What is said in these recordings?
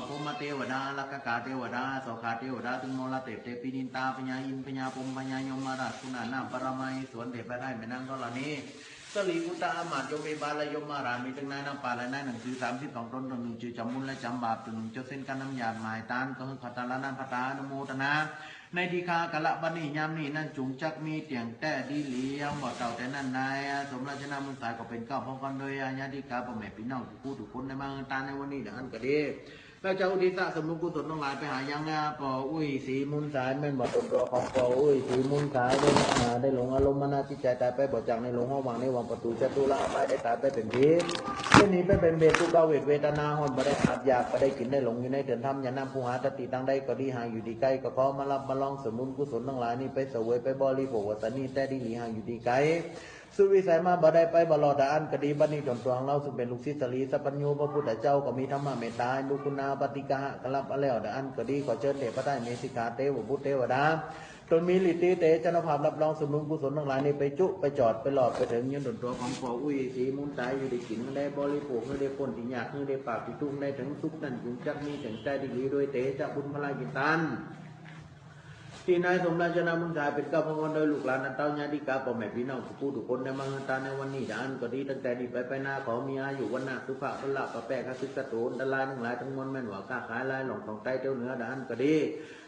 ปภมาเทวดาลักกาเทวดาสขาเทวดาถึงโมลเตเตปินินตาปญาอินปญาปมปญายมาราชคุณานาปรมัยสวนเดชไปได้แม่นางก็เหล่านี้สลีกุตาอามาตย์โยมเบาลยมมารามีตั้งนายน้ำปาและนายหนังสือสามสิบสองตนตัวหนึ่งจือจำมุนและจำบาปตัวหนึ่งเจ้าเส้นกันน้ำยาดหมายตานก็คือขัตาลานันพตาอนโมตนา ในทีคากะละบันนี่ยามนี่นั่นจุงจักมีเตียงแต่ดีเหลียงบ่เต่าแต่นั่นนายสมราชนามุนสายก็เป็นเก้าพ้องกันโดยอาญาธิกาพ่อแม่พี่น้องผู้ทุกคนในบางตาในวันนี้ดี๋ยวอันก็ดี แล้วเจ้าอุทิศสมุกุศลทั้งหลายไปหายังาปออุ้ยสีมุนสายแม่นบ่ตนตัวของปออุ้ยสีมุนสายได้มาได้หลงอารมณ์มนาจิตใจตายไปบ่จากในหลงห้องวางในวังประตูจตุละไปได้ตายไปเป็นผีเช่นนี้ไปเป็นเบตุกาเวทเวทนาหอนบ่ได้อาบอยากบ่ได้กินได้หลงอยู่ในเดือนธรรมยานำผู้หาตติตั้งใดก็ดีหางอยู่ดีใกล้ก็ขอมารับมาลองสมุนกุศลทั้งหลายนี่ไปเสวยไปบริโภควัตนีแต่ดีหลีหาอยู่ดีไกล สุวิสัยมาบ่ได้ไปบลอดอันกดีบันนี้จนตัวของเราซึ่งเป็นลูกศิษย์สลีสัพพัญญูพระพุทธเจ้าก็มีธรรมะเมตตาลูกคุณาปฏิกะกลับอแล้วดอันก็ดีขอเชิญเดชพระได้เมสิกาเทวบุตรเทวดาจนมีลิติเตจนภาพรับรองสมุนกุศลทั้งหลายนี้ไปจุไปจอดไปหลอดไปถึงยันดนตัวของปออุ้ยสีมุนตายอยู่ได้กินได้บริโภคได้พ้นที่ยากได้ปากที่ตุ้งได้ถึงสุขนั่นจุงจักมีถึงใจดีดีด้วยเตจะบุญพลากินตัน ที่นายสมราชนามุนชายเป็นก้าพงศ์โดยลูกหลานนันเต้าญาติกาพ่อแม่พี่น้องผู้ทุกคนในมังตาในวันนี้ดานก็ดีตั้งแต่นี้ไปไปหน้าขอมีอายุวันหน้าสุภาพพละประแปะกสิกระตูนดลายทั้งหลายทั้งมวลแม่นว่าก้าขายลายหลงของใต้เจ้าเนื้อดานก็ดี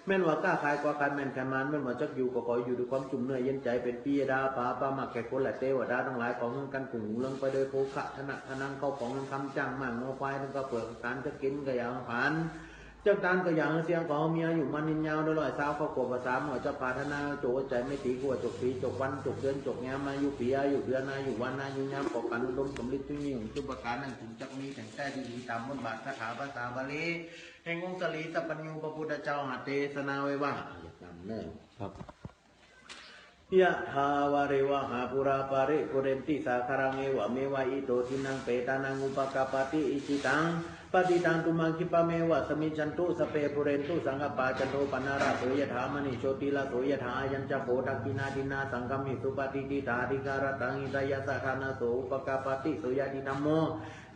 แม่นว่าก้าขายกว่าขายแม่นขายมันแม่นว่าจักอยู่ก็ขออยู่ด้วยความจุ่มเนื้อเย็นใจเป็นปีดาปาปามาแก่คนและเทวดาทั้งหลายของเงินกันกลุ่มเรื่องไปโดยโภคะธนะทนังเข้าของเงินคำจ้างมั่งงอควายนั่นก็เปลือกการจะกินก็ยาผ่าน เจ้าตานก็อย่างเสียงของเมียอยู่มันนินยาวด้วยรอยสาวเขากบภาษาหมอเจ้าปาธนาโจใจไม่ตีกลัวจกปีจกวันจกเดือนจกงามมาอยู่ปีอาอยู่เดือนนาอยู่วันนาอยู่ยามปกกันอุดมสมฤทธิ์ทุกยิ่งทุกประการนั่นถึงจักมีแต่งแต่ดีตามบทบาทคาถาภาษาบาลีแห่งองค์สลีสัพพัญญูพระพุทธเจ้าหาเทศนาไว้ว่าอย่าจำเนิ่นครับยะทาวาริวหาปุราปาริปุเรนติสาคารังเอวะเมวะอิโตทินังเปตานังอุปกาปติอิจิตังปฏิตังตุมังคิปะเมวะสมิจันตุสเปปุเรนตุสังกปาจันโทปนาราโสยถามณิโชติลาโสยถายัญจโพทักกินาดินาสังกมิสุปฏิติตาธิการตังอิตายาสาคานาโสอุปกาปติโสยติธัมโม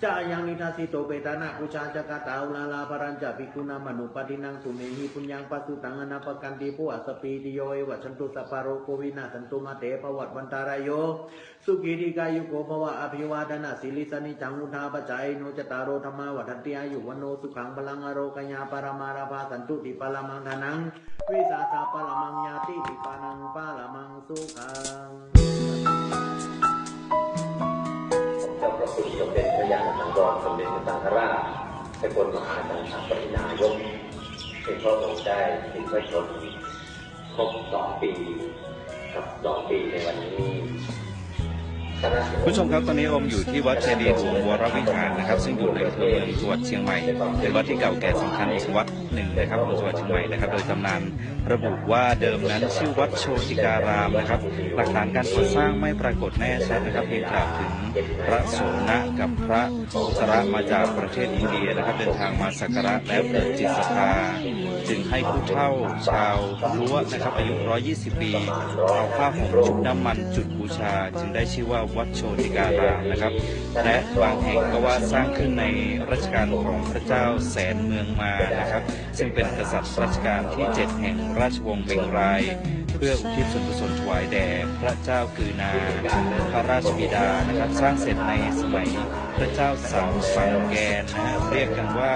จายังนิทัสิโตเปตานาคุชาจักตาอุลาลาปรัญจภิกขุนามนุปตินังสุเมหิปุญญังปัสสุตังอนาปกันติปุอัสปีติโยเอวะชันตุสัพพะโรโควินาสันตุมาเตภวัตวันตารายโยสุขีติกายุโกภวะอภิวาทนาสิลิสนิจังุทาปจายโนจตารโรธรรมาวัฏันติอายุวันโนสุขังพลังอโรกญาปรามาราภาสันตุติปลามังทานัง วิสาสาปลามังญาติติปานังปลามังสุขังเจ้าพระคุณสมเด็จพระยาณสังวรสมเด็จพระสังฆราชเป็นคนมหาจันทปรินายกเป็นพระองค์ได้ถึงพระชนครบสองปี กับสองปีในวันนี้ ผู้ชมครับตอนนี้อมอยู่ที่วัดเจดีย์หลวงวรวิหารนะครับ ซึ่งอยู่ในอำเภอเมืองจังหวัดเชียงใหม่เป็นวัดที่เก่าแก่สำคัญอีกวัดหนึ่งนะครับของจังหวัดเชียงใหม่นะครับ โดยตำนานระบุว่าเดิมนั้นชื่อวัดโชติการามนะครับ หลักฐานการก่อสร้างไม่ปรากฏแน่ชัดนะครับเพียงกล่าวถึง พระโสนะกับพระอุตระมาจากประเทศอินเดียนะครับเดินทางมาสักการะแล้วเกิดจิตศรัทธาจึงให้ผู้เฒ่าชาวรั้วนะครับอายุ 120 ปีเอาผ้าห่มชุบน้ำมันจุดบูชา จึงได้ชื่อว่าวัดโชติการามนะครับ และบางแห่งก็ว่าสร้างขึ้นในรัชกาลของพระเจ้าแสนเมืองมานะครับ ซึ่งเป็นกษัตริย์รัชกาลที่ 7 แห่งราชวงศ์เบงราย พื่ออุทิศส่วนกุศลถวายแด่พระเจ้ากือนา พระราชบิดานะครับสร้างเสร็จในสมัยพระเจ้าสังฟังแกนนะฮะเรียกกันว่า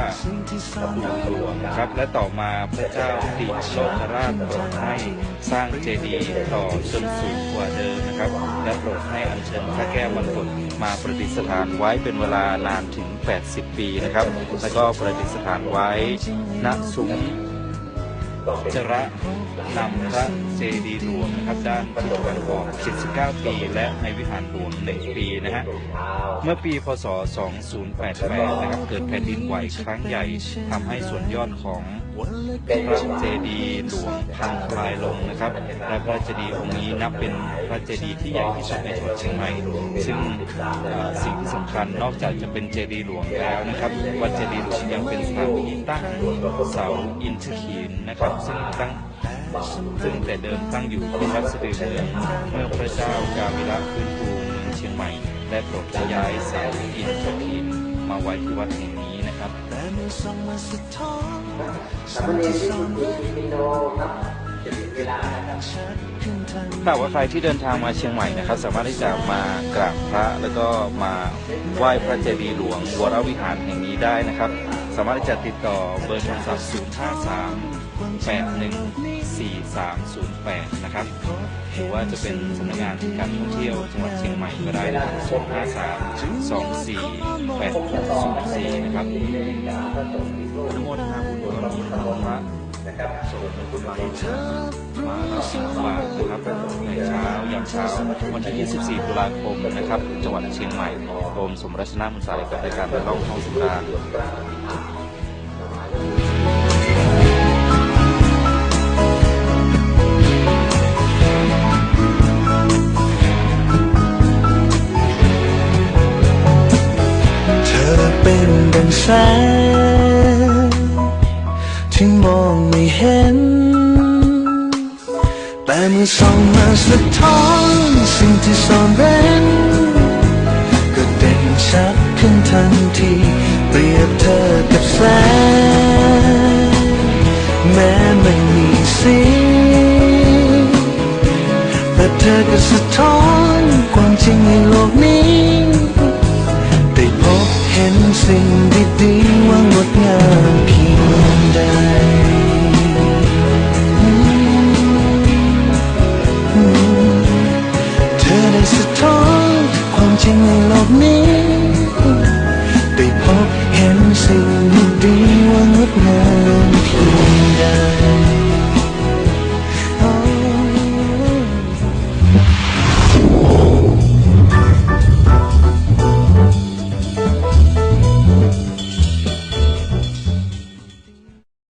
หลวงหลวงนะครับ และต่อมาพระเจ้าติโลกราชโปรดให้สร้างเจดีย์ต่อจนสูงกว่าเดิมนะครับ และโปรดให้อัญเชิญพระแก้วมรกตมาประดิษฐานไว้เป็นเวลานานถึง 80 ปีนะครับ แล้วก็ประดิษฐานไว้ณซุ้ม จระนำพระเจดีย์หลวงนะครับด้านประตูวันออง79 ปี และในวิหารหลวง1ปีนะฮะเมื่อปีพศ 2088 นะครับ เกิดแผ่นดินไหวครั้งใหญ่ทำให้ส่วนยอดของ พระเจดีย์หลวงพังทลายลงนะครับ และพระเจดีย์องค์นี้นับเป็นพระเจดีย์ที่ใหญ่ที่สุดในจังหวัดเชียงใหม่ ซึ่งสิ่งที่สำคัญนอกจากจะเป็นเจดีย์หลวงแล้วนะครับ วัดเจดีย์หลวงยังเป็นสถานที่ตั้งเสาอินทขีนนะครับ ซึ่งตั้งซึ่งแต่เดิมตั้งอยู่ที่วัดสะดือเมืองเมื่อพระเจ้ากาวิระฟื้นฟูเมืองเชียงใหม่ และโปรดย้ายเสาอินทขีนมาไว้ที่วัดแห่งนี้ ครับนะครับสามเณรที่คุณครูปิโนครับจะถึงเวลานะครับถ้าว่าใครที่เดินทางมาเชียงใหม่นะครับ สามารถที่จะมากราบพระแล้วก็มาไหว้พระเจดีย์หลวงวรวิหารแห่งนี้ได้นะครับ สามารถที่จะติดต่อเบอร์โทรศัพท์ 053-814308 นะครับ หรือว่าจะเป็นสำนักงานการท่องเที่ยวจังหวัดเชียงใหม่ก็ได้นะครับ053-248604 นะครับอนุโมทนาบุญบารมีของพระนะครับส่งบุญมามารับสิบบาทนะครับในเช้ายามเช้าวันที่ 24 ตุลาคมนะครับ จังหวัดเชียงใหม่กรมสมรชนามุสาหกับรายการระลองทองสุรา เป็นดังแสงที่มองไม่เห็น แต่เมื่อส่องมาสะท้อนสิ่งที่ซ่อนเร้นก็เด่นชัดขึ้นทันทีเปรียบเธอกับแสงแม้ไม่มีสีแต่เธอก็สะท้ sing the